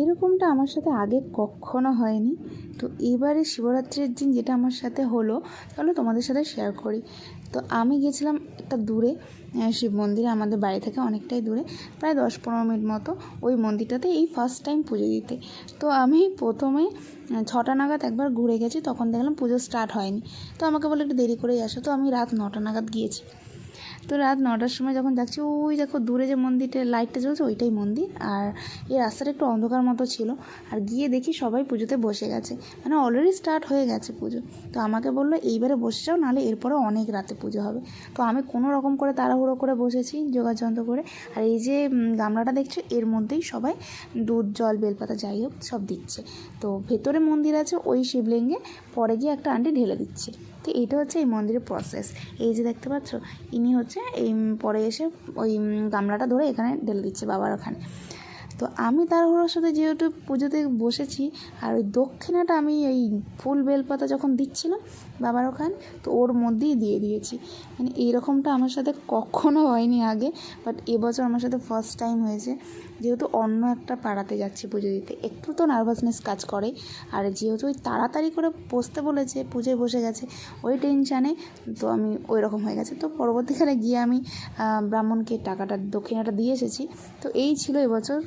এরকমটা আমার সাথে আগে কখনো হয়নি। তো এবারে শিবরাত্রির দিন যেটা আমার সাথে হলো তাহলে তোমাদের সাথে শেয়ার করি। তো আমি গেছিলাম একটা দূরে শিব মন্দিরে, আমাদের বাড়ি থেকে অনেকটাই দূরে, প্রায় দশ পনেরো মিনিট মতো ওই মন্দিরটাতে এই ফার্স্ট টাইম পুজো দিতে। তো আমি প্রথমে ছটা নাগাদ একবার ঘুরে গেছি, তখন দেখলাম পুজো স্টার্ট হয়নি। তো আমাকে বলে একটু দেরি করেই আসো। তো আমি রাত নটা নাগাদ গিয়েছি। তো রাত নটার সময় যখন যাচ্ছি, ওই দেখো দূরে যে মন্দিরটা, লাইটটা জ্বলছে, ওইটাই মন্দির। আর এই রাস্তাটা একটু অন্ধকার মতো ছিল। আর গিয়ে দেখি সবাই পুজোতে বসে গেছে। মানে অলরেডি স্টার্ট হয়ে গেছে পুজো। তো আমাকে বলল, এইবারে বসে যাও, নাহলে এরপরে অনেক রাতে পুজো হবে। তো আমি কোনো রকম করে তাড়াহুড়ো করে বসেছি, যোগাযন্ত্র করে। আর এই যে গামলাটা দেখছ, এর মধ্যেই সবাই দুধ, জল, বেলপাতা, যাই হোক, সব দিচ্ছে। তো ভেতরে মন্দির আছে, ওই শিবলিঙ্গে, পরে গিয়ে একটা আন্টি ঢেলে দিচ্ছে। তো এইটা হচ্ছে এই মন্দিরের প্রসেস এই যে দেখতে পাচ্ছ ইনি হচ্ছে এই পরে এসে ওই গামলাটা ধরে এখানে ঢেলে দিচ্ছে বাবার ওখানে। তো আমি তাড়াহুড়োর সাথে যেহেতু পুজোতে বসেছি, আর ওই দক্ষিণাটা আমি এই ফুল বেলপাতা যখন দিচ্ছিলাম বাবার ওখানে, তো ওর মধ্যেই দিয়ে দিয়েছি। মানে এইরকমটা আমার সাথে কখনো হয়নি আগে বাট এবছর আমার সাথে ফার্স্ট টাইম হয়েছে। যেহেতু অন্য একটা পাড়াতে যাচ্ছি পুজো দিতে, একটু তো নার্ভাসনেস কাজ করে। আর যেহেতু ওই তাড়াতাড়ি করে বসতে বলেছে, পুজোয় বসে গেছে, ওই টেনশানে তো আমি ওই রকম হয়ে গেছে। তো পরবর্তীকালে গিয়ে আমি ব্রাহ্মণকে টাকাটা, দক্ষিণাটা দিয়ে এসেছি। তো এই ছিল এবছর।